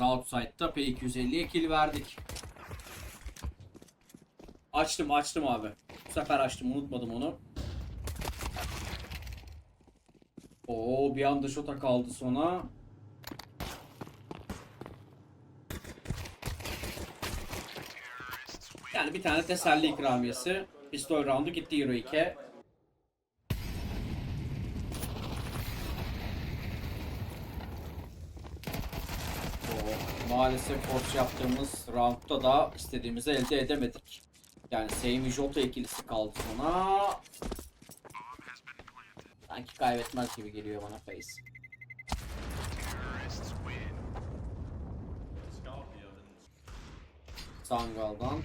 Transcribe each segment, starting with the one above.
Yalnız outside'da P250'ye kill verdik. Açtım açtım abi. Bu sefer açtım unutmadım onu. Oo bir anda şota kaldı sona. Yani bir tane teselli ikramiyesi. Pistol roundu gitti Euro 2'ye. Oo, Maalesef force yaptığımız roundda da istediğimizi elde edemedik. Yani Seymi Jota ikilisi kaldı sona. Sanki kaybetmez gibi geliyor bana Face. Sangal'dan.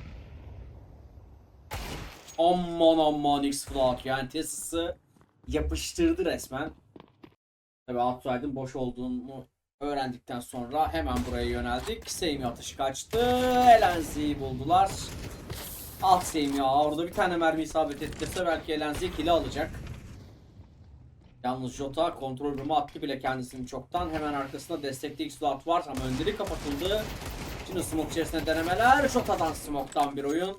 Aman aman X-Flock yani Tesis'i yapıştırdı resmen. Tabi outside'ın boş olduğunu öğrendikten sonra hemen buraya yöneldik. Seymi atışı kaçtı. Elenzi'yi buldular. Ah Seymi ya orada bir tane mermi isabet ettirse belki Elenzi kili alacak. Yalnız Jota kontrol room'a attı bile kendisini çoktan. Hemen arkasında destekli X-Flock var ama önleri kapatıldı. Şimdi smoke içerisinde denemeler. Jota'dan smoke'tan bir oyun.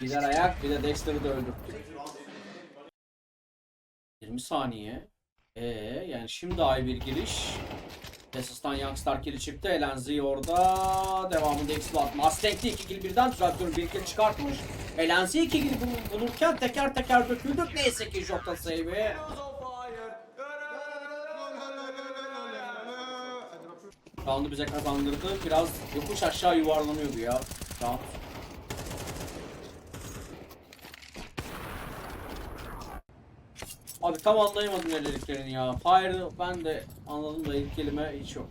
Gider ayak bir de Dexter'ı da öldürttük. 20 saniye. Ee yani şimdi ay bir giriş. Tesis'tan Youngstar kili çıktı. Elenzi orada. Devamında X-Blood. Mustang'de 2 kill birden traktörü bir kill çıkartmış. Elenzi 2 kill bul- bulurken teker teker döküldük. Neyse ki Jota save'i. Round'u bize kazandırdı. Biraz yokuş aşağı yuvarlanıyordu ya. Round. Abi tam anlayamadım ne dediklerini ya. Fire ben de anladım da ilk kelime hiç yok.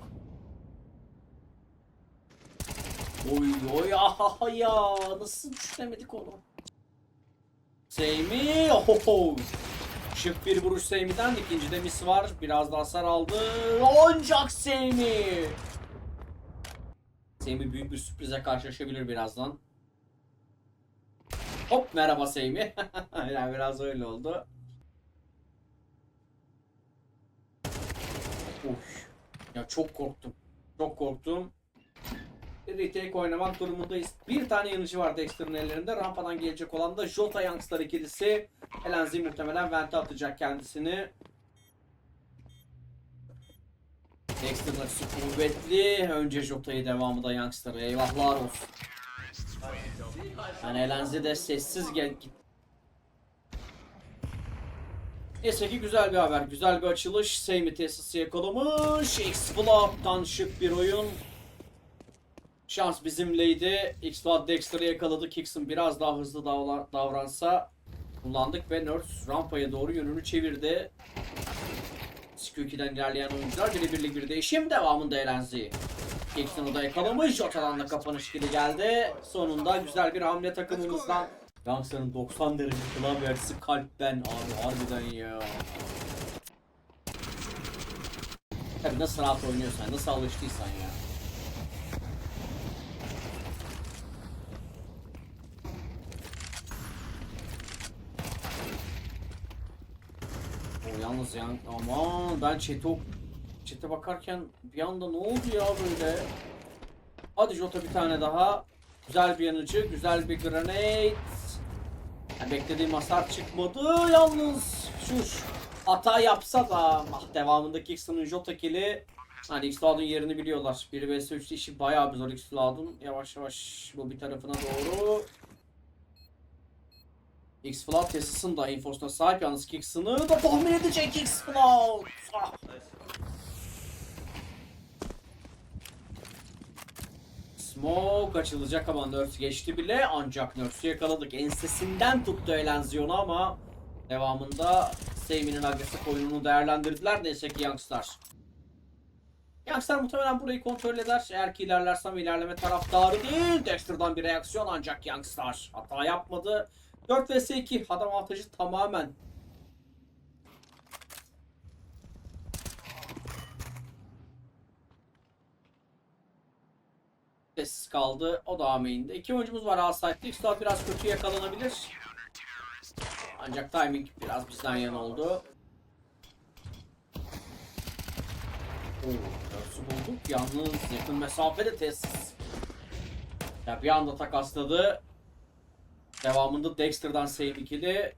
Oy oy ahaha ya nasıl düşünemedik onu. Seymi ohoho. Şık bir vuruş Seymi'den ikincide miss var. Biraz da hasar aldı. Ancak Seymi. Seymi büyük bir sürprize karşılaşabilir birazdan. Hop merhaba Seymi. yani biraz öyle oldu. Uf. Ya çok korktum. Çok korktum. Retake oynamak durumundayız. Bir tane yanıcı var Dexter'ın ellerinde. Rampadan gelecek olan da Jota Youngstar ikilisi. Elenzi muhtemelen vente atacak kendisini. Dexter'ın açısı kuvvetli. Önce Jota'yı devamı da Youngstar'a. Eyvahlar olsun. Yani Elenzi de sessiz gel git. Neyse ki güzel bir haber. Güzel bir açılış. Seymi tesisi yakalamış. X-Flop'tan şık bir oyun. Şans bizimleydi. X-Flood Dexter'ı yakaladı. Kickson biraz daha hızlı davransa kullandık ve Nurse rampaya doğru yönünü çevirdi. Squeaky'den ilerleyen oyuncular birebirlik bir değişim devamında Elenzi. Kickson'u da yakalamış. Jota'dan da kapanış kili geldi. Sonunda güzel bir hamle takımımızdan. Youngstar'ın 90 derece klavye kalpten abi harbiden ya. Tabi nasıl rahat oynuyorsan, nasıl alıştıysan ya. O yalnız yani aman ben chat'e chat'e bakarken bir anda ne oldu ya böyle? Hadi Jota bir tane daha. Güzel bir yanıcı, güzel bir grenade. Ya beklediğim hasar çıkmadı yalnız. Şuş hata yapsa da ah devamındaki X'ın Jota kill'i Hani X-Cloud'un yerini biliyorlar. 1 vs 3'te işi bayağı bir zor X-Cloud'un. Yavaş yavaş bu bir tarafına doğru. X-Cloud tesisinin da enforce'una sahip yalnız Kicks'ını da tahmin edecek X-Cloud. Ah. Smoke açılacak ama Nurse geçti bile ancak Nurse'ü yakaladık. Ensesinden tuttu Elenzion'u ama devamında Seymi'nin agresif oyununu değerlendirdiler. Neyse ki Youngstar. Youngstar muhtemelen burayı kontrol eder. Eğer ki ilerlersem ilerleme taraftarı değil. Dexter'dan bir reaksiyon ancak Youngstar hata yapmadı. 4 vs 2 adam avantajı tamamen Tesis kaldı. O da main'de. İki oyuncumuz var A site'de. X-Cloud biraz kötü yakalanabilir. Ancak timing biraz bizden yana oldu. Oo, bulduk. Yalnız yakın mesafede tesis. Ya bir anda takasladı. Devamında Dexter'dan save ikili.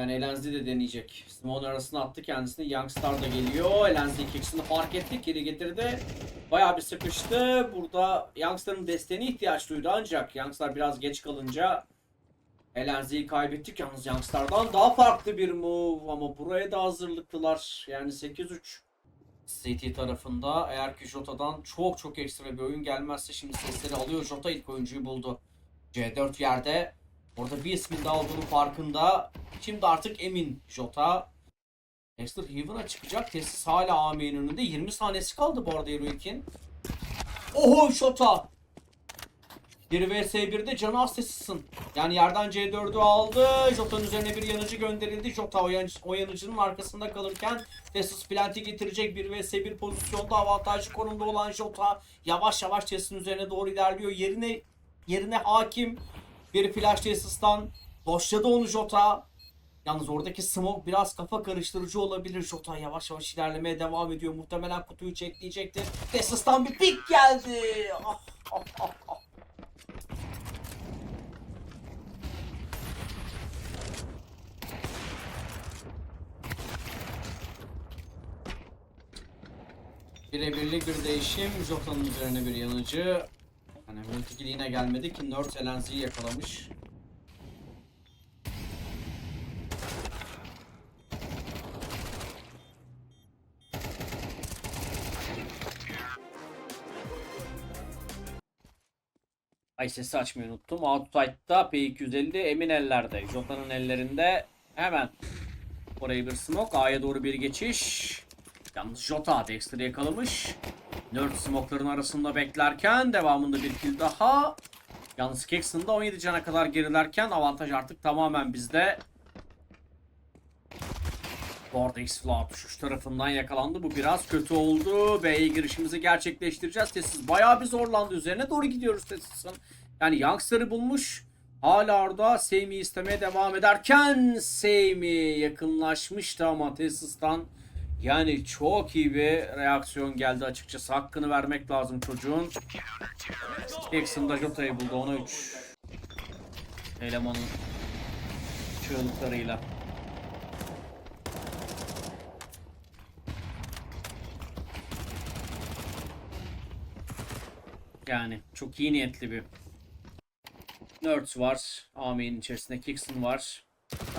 Yani Elenzi de deneyecek. Simon arasına attı kendisini. Youngstar da geliyor. Elenzi ikisini fark etti. Geri getirdi. Bayağı bir sıkıştı. Burada Youngstar'ın desteğine ihtiyaç duydu ancak Youngstar biraz geç kalınca Elenzi'yi kaybettik. Yalnız Youngstar'dan daha farklı bir move ama buraya da hazırlıklılar. Yani 8-3. City tarafında eğer ki Jota'dan çok çok ekstra bir oyun gelmezse şimdi sesleri alıyor. Jota ilk oyuncuyu buldu. C4 yerde. Orada bir ismin daha olduğunu farkında. Şimdi artık emin Jota. Dexter Heaven'a çıkacak. Tesis hala AM'nin önünde. 20 saniyesi kaldı bu arada Heroic'in. Oho Jota. 1 vs 1'de canı az. Yani yerden C4'ü aldı. Jota'nın üzerine bir yanıcı gönderildi. Jota o, o yanıcının arkasında kalırken Tesis planti getirecek 1 vs 1 pozisyonda avantajlı konumda olan Jota yavaş yavaş Tesis'in üzerine doğru ilerliyor. Yerine yerine hakim bir flash Tesis'tan boşladı onu Jota. Yalnız oradaki smoke biraz kafa karıştırıcı olabilir. Jota yavaş yavaş ilerlemeye devam ediyor. Muhtemelen kutuyu çekleyecektir. Tesis'tan bir pik geldi. Ah, ah, ah, ah. Birebirlik bir değişim. Jota'nın üzerine bir yanıcı. Hani multikil yine gelmedi ki Nerd Elenzi'yi yakalamış. Ay sesi açmayı unuttum. Outside'da P250 emin ellerde. Jota'nın ellerinde hemen orayı bir smoke. A'ya doğru bir geçiş. Yalnız Jota Dexter'ı yakalamış. Nerd smoke'ların arasında beklerken devamında bir kill daha. Yalnız Kexon'da 17 cana kadar gerilerken avantaj artık tamamen bizde. Bu arada X-Flow düşüş tarafından yakalandı. Bu biraz kötü oldu. B'ye girişimizi gerçekleştireceğiz. Tesis bayağı bir zorlandı. Üzerine doğru gidiyoruz Tesis'in. Yani Youngster'ı bulmuş. Hala orada Seymi istemeye devam ederken Seymi yakınlaşmıştı ama Tesis'tan yani çok iyi bir reaksiyon geldi açıkçası. Hakkını vermek lazım çocuğun. Jackson da Jota'yı buldu. Ona 3. Elemanın çığlıklarıyla. Yani çok iyi niyetli bir Nerds var. Amin'in içerisinde Kixon var.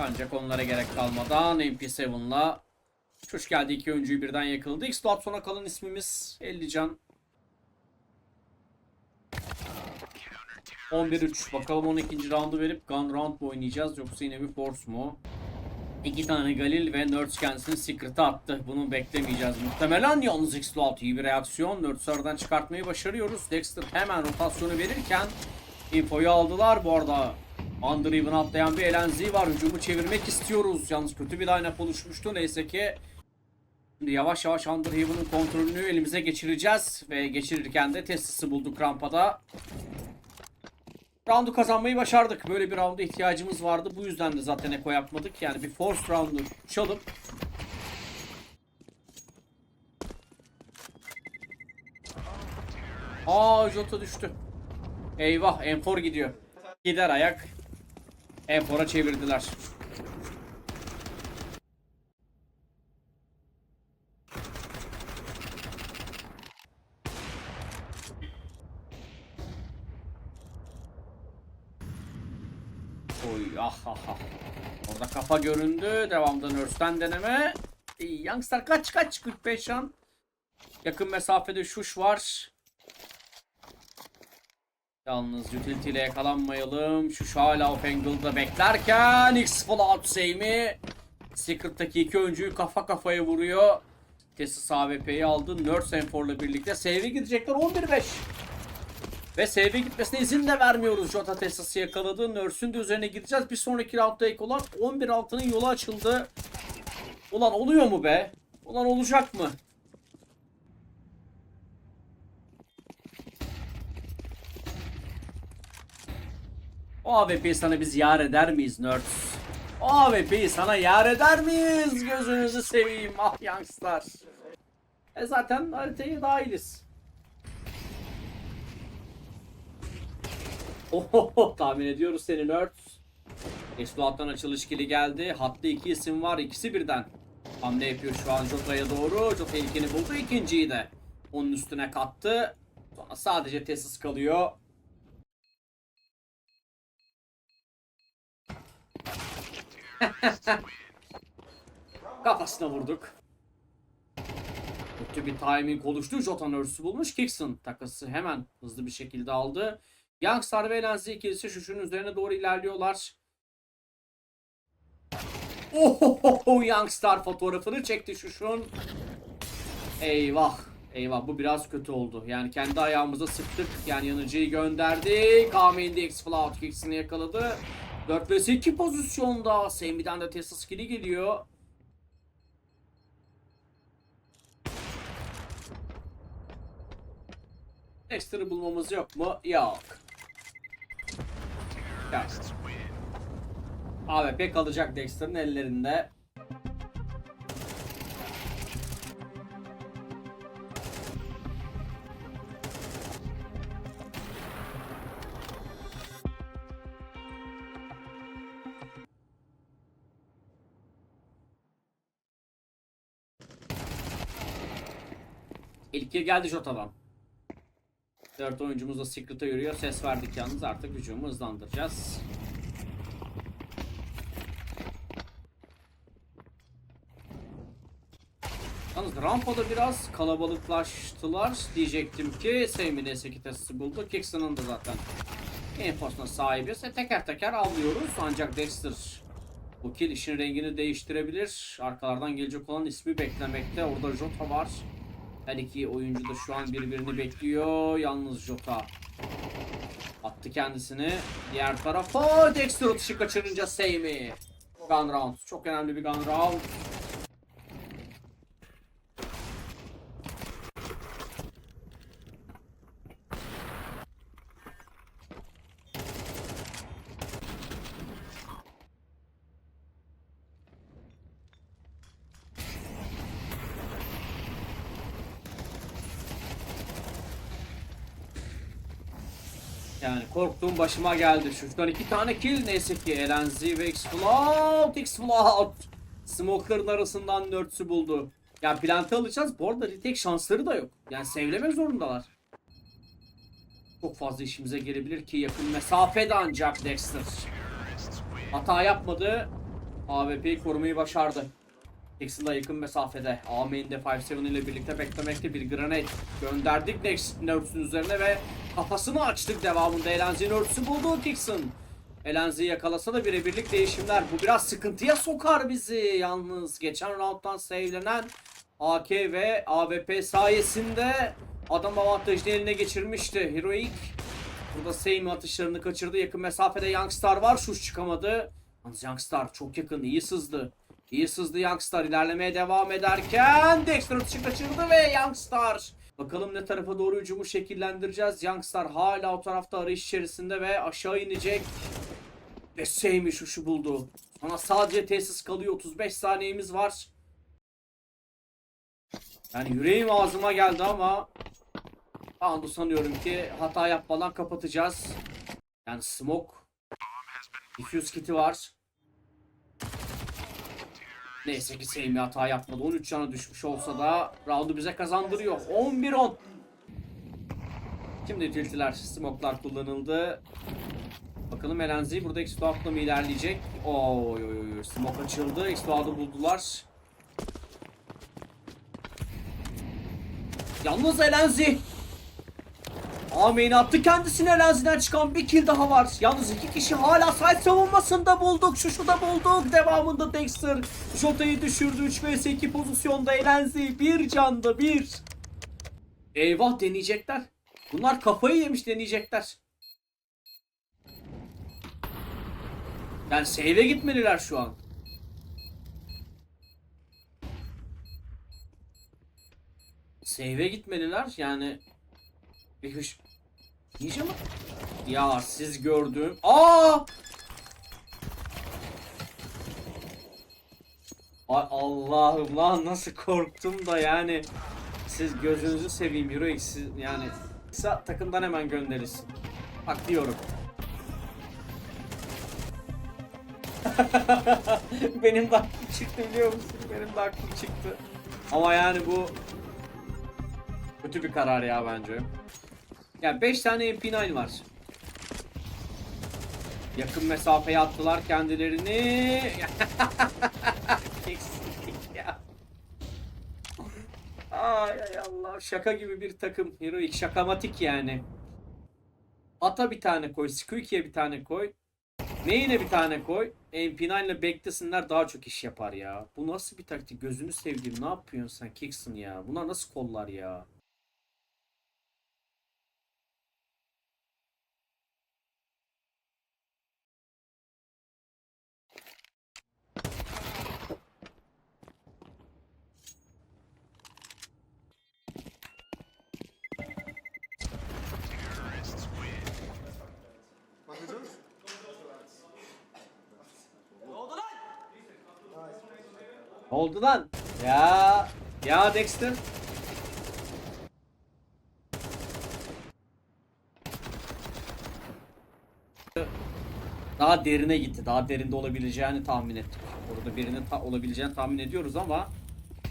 Ancak onlara gerek kalmadan MP7'la Çuş geldi iki oyuncuyu birden yakaladı. X Cloud sona kalan ismimiz 50 can. 11-3. Bakalım 12. roundu verip gun round mu oynayacağız yoksa yine bir force mu? İki tane Galil ve Nerds kendisini Secret'a attı. Bunu beklemeyeceğiz muhtemelen. Yalnız X Cloud iyi bir reaksiyon. Nerds aradan çıkartmayı başarıyoruz. Dexter hemen rotasyonu verirken infoyu aldılar. Bu arada Underhaven atlayan bir Elenzi var. Hücumu çevirmek istiyoruz. Yalnız kötü bir line-up oluşmuştu. Neyse ki Şimdi yavaş yavaş Underhaven'ın kontrolünü elimize geçireceğiz. Ve geçirirken de Testis'i bulduk rampada. Round'u kazanmayı başardık. Böyle bir round'a ihtiyacımız vardı. Bu yüzden de zaten eko yapmadık. Yani bir force round'u çalıp Aa Jota düştü. Eyvah M4 gidiyor. Gider ayak. M4'a çevirdiler. Oy ah ah ah. Orada kafa göründü. Devamda Nurse'den deneme. İyi, Youngster kaç kaç 45 an. Yakın mesafede şuş var. Yalnız utility ile yakalanmayalım. Şuş hala off angle'da beklerken X Fallout Save'i Secret'taki iki oyuncuyu kafa kafaya vuruyor. Tesis AWP'yi aldı. Nurse Enfor'la birlikte save'e gidecekler 11-5. Ve save'e gitmesine izin de vermiyoruz. Jota Teslas'ı yakaladı. Nurse'ün de üzerine gideceğiz. Bir sonraki roundda ek olan 11 altının yolu açıldı. Ulan oluyor mu be? Ulan olacak mı? O AWP'yi sana biz yar eder miyiz Nerds? O AWP'yi sana yar eder miyiz? Gözünüzü seveyim ah youngster. E zaten haritaya dahiliz. Ohoho tahmin ediyoruz seni nerds. Exploit'tan açılış kili geldi. Hatta iki isim var. ikisi birden. Hamle yapıyor şu an Jota'ya doğru. Jota ilkini buldu. ikinciyi de. Onun üstüne kattı. Sonra sadece tesis kalıyor. Kafasına vurduk. Kötü bir timing oluştu. Jota nurse'ü bulmuş. Kickson takası hemen hızlı bir şekilde aldı. Youngstar ve Lenzi ikilisi şuşun üzerine doğru ilerliyorlar. Ohohoho Youngstar fotoğrafını çekti şuşun. Eyvah. Eyvah bu biraz kötü oldu. Yani kendi ayağımıza sıktık. Yani yanıcıyı gönderdik. De X-Flout kicksini yakaladı. 4 vs 2 pozisyonda. Semih'den de Tesla skill'i geliyor. Dexter'ı bulmamız yok mu? Yok. Yok. AWP kalacak Dexter'ın ellerinde. İlk geldi Jota'dan. Dört oyuncumuz da Secret'a yürüyor. Ses verdik yalnız artık hücumu hızlandıracağız. Yalnız rampada biraz kalabalıklaştılar diyecektim ki Seymi S2 testi buldu. Kickson'ın da zaten enfosuna sahibiz. E, teker teker avlıyoruz ancak Dexter bu kill işin rengini değiştirebilir. Arkalardan gelecek olan ismi beklemekte. Orada Jota var. Her iki oyuncu da şu an birbirini bekliyor. Yalnız Jota attı kendisini. Diğer tarafa Dexter atışı kaçırınca Seymi. Gun round. Çok önemli bir gun round. Yani korktuğum başıma geldi. Şuradan iki tane kill neyse ki Elenzi ve X-Flout, X-Flout. Smoke'ların arasından nörtsü buldu. Ya plante alacağız. Bu arada retake şansları da yok. Yani sevlemek zorundalar. Çok fazla işimize gelebilir ki yakın mesafede ancak Dexter. Hata yapmadı. AWP'yi korumayı başardı. Dixon da yakın mesafede. A main'de 5-7 ile birlikte beklemekte bir granate gönderdik Next Nurse'ün üzerine ve kafasını açtık devamında. Elenzi Nurse'ü buldu Dixon. Elenzi'yi yakalasa da birebirlik değişimler. Bu biraz sıkıntıya sokar bizi. Yalnız geçen rounddan save'lenen AK ve AWP sayesinde adam avantajını eline geçirmişti. Heroic Burada Seymi atışlarını kaçırdı. Yakın mesafede Youngstar var. Şuş çıkamadı. Yalnız Youngstar çok yakın. iyi sızdı. İyi sızdı Youngstar. ilerlemeye devam ederken Dexter atışı kaçırdı ve Youngstar. Bakalım ne tarafa doğru hücumu şekillendireceğiz. Youngstar hala o tarafta arayış içerisinde ve aşağı inecek. Ve Seymi şuşu buldu. Sonra sadece tesis kalıyor. 35 saniyemiz var. Yani yüreğim ağzıma geldi ama Round'u sanıyorum ki hata yapmadan kapatacağız. Yani smoke. Diffuse kit'i var. Neyse ki Seymi hata yapmadı. 13 canı düşmüş olsa da round'u bize kazandırıyor. 11-10. Şimdi tiltiler, smoke'lar kullanıldı. Bakalım Elenzi burada X-Cloud'la mı ilerleyecek? Oy oy oy. Smoke açıldı. X-Cloud'u buldular. Yalnız Elenzi Ameyin attı kendisine Lenzi'den çıkan bir kill daha var. Yalnız iki kişi hala side savunmasında bulduk. Şu şurada bulduk. Devamında Dexter Jota'yı düşürdü. 3 vs 2 pozisyonda Elenzi. Bir canda bir. Eyvah deneyecekler. Bunlar kafayı yemiş deneyecekler. Yani save'e gitmeliler şu an. Save'e gitmeliler yani bir hış... Ninja mı? Ya siz gördüm. Aa! Ay Allah'ım lan nasıl korktum da yani. Siz gözünüzü seveyim Heroic siz yani. Kısa takımdan hemen gönderirsin. Bak diyorum. Benim de aklım çıktı biliyor musun? Benim de aklım çıktı. Ama yani bu kötü bir karar ya bence. Ya 5 tane MP9 var. Yakın mesafeye attılar kendilerini. Ya. Ay Allah şaka gibi bir takım. Heroic şakamatik yani. Ata bir tane koy, Squeaky'e bir tane koy. Main'e bir tane koy. MP9 ile beklesinler daha çok iş yapar ya. Bu nasıl bir taktik? Gözünü sevdiğim ne yapıyorsun sen Kickson ya? Bunlar nasıl kollar ya? Oldu lan? Ya ya Dexter. Daha derine gitti. Daha derinde olabileceğini tahmin ettik. Orada birinin ta- olabileceğini tahmin ediyoruz ama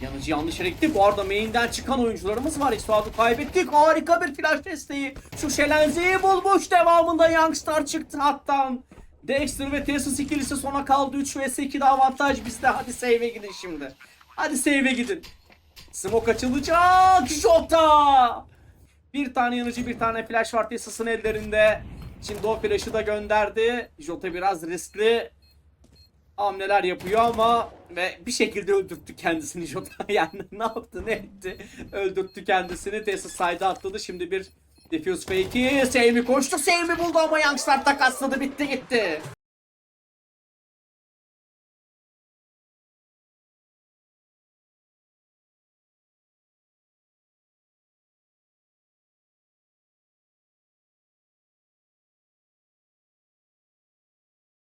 yanıcı yanlış yere gitti. Bu arada main'den çıkan oyuncularımız var. İsfatı kaybettik. Harika bir flash desteği. Şu şelenzeyi bulmuş. Devamında Youngstar çıktı hattan. Dexter ve Tesus ikilisi sona kaldı. 3 vs 2'de avantaj bizde. Hadi save'e gidin şimdi. Hadi save'e gidin. Smoke açılacak. Jota! Bir tane yanıcı bir tane flash var Tesus'un ellerinde. Şimdi o flash'ı da gönderdi. Jota biraz riskli hamleler yapıyor ama ve bir şekilde öldürttü kendisini Jota. Yani ne yaptı ne etti? Öldürttü kendisini. Tesus side'a atladı. Şimdi bir Diffuse fake'i. Seymi koştu. Seymi buldu ama Youngstar takasladı. Bitti gitti.